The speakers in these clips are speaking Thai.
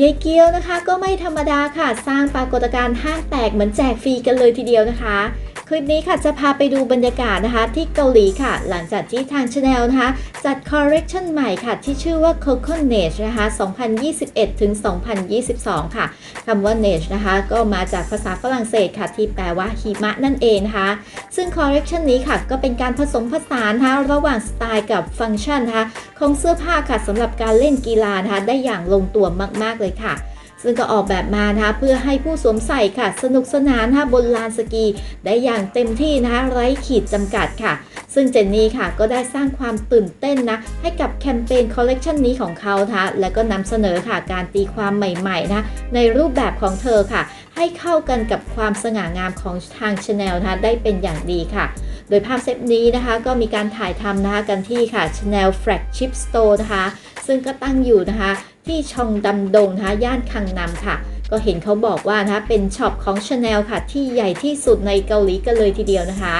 ยายเกียวนะคะก็ไม่ธรรมดาค่ะ สร้างปรากฏการณ์ห้างแตกเหมือนแจกฟรีกันเลยทีเดียวนะคะ คลิปนี้ค่ะจะพาไปดูบรรยากาศนะคะที่เกาหลีค่ะ หลังจากที่ทางชาแนลนะคะ จัดคอ r เร c ชันใหม่ค่ะ ที่ชื่อว่า Coco n a g e นะคะ 2021 ถึง 2022 ค่ะคำว่า n a g e นะคะ ก็มาจากภาษาฝรั่งเศสค่ะ ที่แปลว่าหิมะนั่นเองนะคะ ซึ่งคอ r เร c ชันนี้ค่ะ ก็เป็นการผสมผสานนะคะระหว่างสไตล์กับฟังก์ชันนะคะของเสื้อผ้าค่ะสำหรับการเล่นกีฬานะคะได้อย่างลงตัวมาก ๆ เลยค่ะ ซึ่งก็ออกแบบมานะคะเพื่อให้ผู้สวมใส่ค่ะ สนุกสนานนะคะบนลานสกี ได้อย่างเต็มที่นะคะไร้ขีดจำกัดค่ะ ซึ่งเจนนี่ค่ะก็ได้สร้างความตื่นเต้นนะให้กับแคมเปญคอลเลกชันนี้ของเขานะคะแล้วก็นำเสนอค่ะการตีความใหม่ๆนะในรูปแบบของเธอค่ะ ให้เข้ากันกับความสง่างามของทางชาแนลนะได้เป็นอย่างดีค่ะ โดยภาพเซตนี้นะคะก็มีการถ่ายทำนะคะกันที่ค่ะ Chanel Flagship Store นะคะ ซึ่งก็ตั้งอยู่นะคะที่ชองดำดงนะคะย่านคังนำค่ะ ก็เห็นเขาบอกว่านะคะเป็นช็อปของ Chanel ค่ะ ที่ใหญ่ที่สุดในเกาหลีกันเลยทีเดียวนะคะ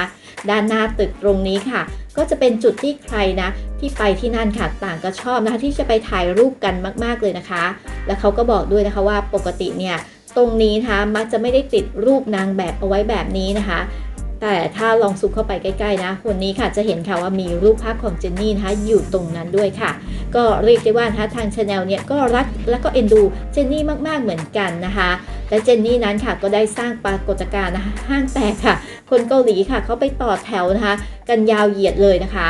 ด้านหน้าตึกตรงนี้ค่ะ ก็จะเป็นจุดที่ใครนะที่ไปที่นั่นค่ะต่างก็ชอบนะคะที่จะไปถ่ายรูปกันมาก ๆเลยนะคะ และเขาก็บอกด้วยนะคะว่าปกติเนี่ยตรงนี้นะคะมักจะไม่ได้ติดรูปนางแบบเอาไว้แบบนี้นะคะ แต่ถ้าลองซูมเข้าไปใกล้ๆนะคนนี้ค่ะจะเห็นค่ะว่ามีรูปภาพของเจนนี่นะคะอยู่ตรงนั้นด้วยค่ะ ก็เรียกได้ว่านะคะทางชาแนลเนี่ยก็รักและก็เอ็นดูเจนนี่มากๆเหมือนกันนะคะและเจนนี่นั้นค่ะก็ได้สร้างปรากฏการณ์นะคะห้างแตกค่ะ คนเกาหลีค่ะเขาไปต่อแถวนะคะ กันยาวเหยียดเลยนะคะ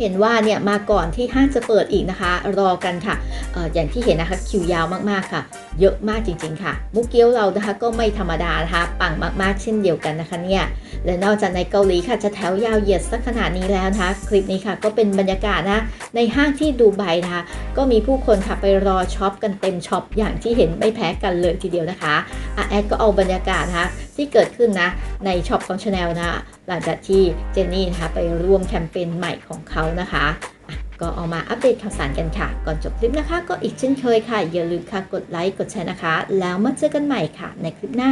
เห็นว่าเนี่ยมาก่อนที่ห้างจะเปิดอีกนะคะ รอกันค่ะอออย่างที่เห็นนะคะคิวยาวมากๆค่ะ เยอะมากจริง ๆ ค่ะ มุกเกี้ยวเรานะคะก็ไม่ธรรมดานะคะ ปังมากๆ เช่นเดียวกันนะคะเนี่ยและนอกจากในเกาหลีค่ะจะแถวยาวเหยียดสักขนาดนี้แล้วนะคะ คลิปนี้ค่ะก็เป็นบรรยากาศนะในห้างที่ดูไบนะคะก็มีผู้คนค่ะไปรอช็อปกันเต็มช็อปอย่างที่เห็นไม่แพ้กันเลยทีเดียวนะคะ อาแอดก็เอาบรรยากาศนะคะที่เกิดขึ้นนะในช็อปของชาแนลนะหลังจากที่เจนนี่นะคะไปร่วมแคมเปญใหม่ของเขานะคะก็เอามาอัปเดตข่าวสารกันค่ะ ก่อนจบคลิปนะคะ ก็อีกเช่นเคยค่ะ อย่าลืมค่ะกดไลค์กดแชร์นะคะ แล้วมาเจอกันใหม่ค่ะ ในคลิปหน้า